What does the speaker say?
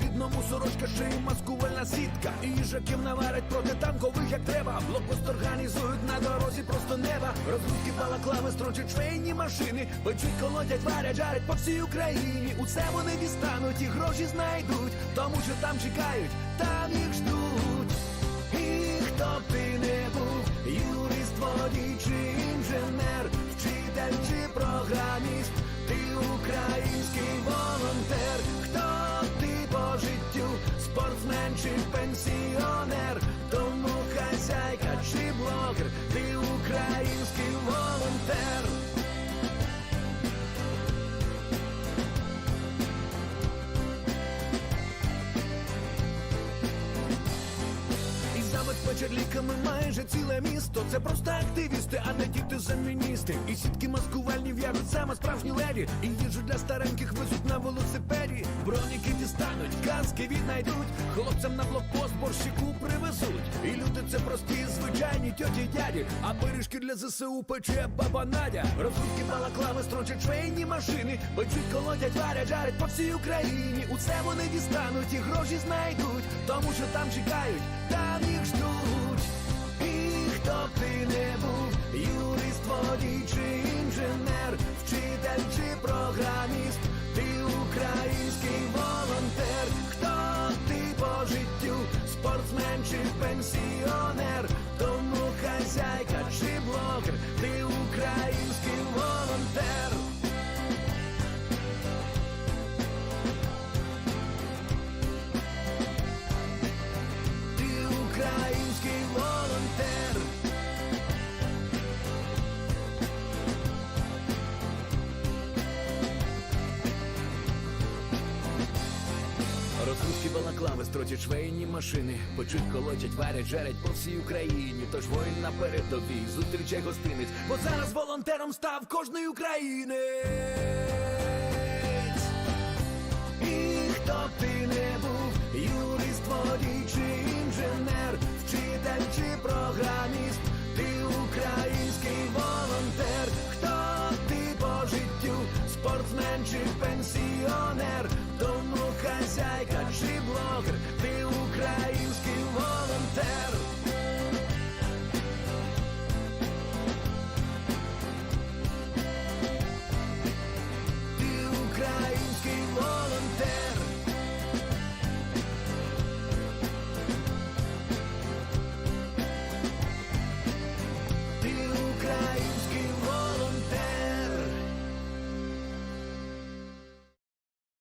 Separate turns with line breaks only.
під ному сорочка й маскувальна сітка. І їжаків наварять проти танкових, як треба. Блокпост організують на дорозі просто неба. Розрубки балаклави строчать швейні машини. Печуть, колодять, варять, жарять по всій Україні. Усе вони дістануть і гроші знайдуть, тому що там чекають, там їх ждуть. І ліками майже ціле місто. Це просто активісти, а не діти заміністи. І сітки маскувальні в'яжуть саме справжні леді. І їжу для стареньких везуть на велосипеді. Броніки дістануть, каски віднайдуть. Хлопцям на блокпост борщику привезуть. І люди це прості, звичайні тьоті дяді. А пиріжки для ЗСУ пече баба Надя. Розрубки балаклави строчать швейні машини. Печуть, колодять, варять, жарять по всій Україні. Усе вони дістануть і гроші знайдуть. Тому що там чекають, там їх ждуть. Програміст, ти український волонтер, хто ти по життю, спортсмен чи пенсіонер, тому хазяйка Розрубки балаклави строчать швейні машини, почуть, колотять, варять, жарять по всій Україні. Тож воїн на передовій зустрічай гостинець, бо зараз волонтером став кожний українець. Спортсмен чи пенсіонер, тому хазяйка чи блогер, ти волонтер.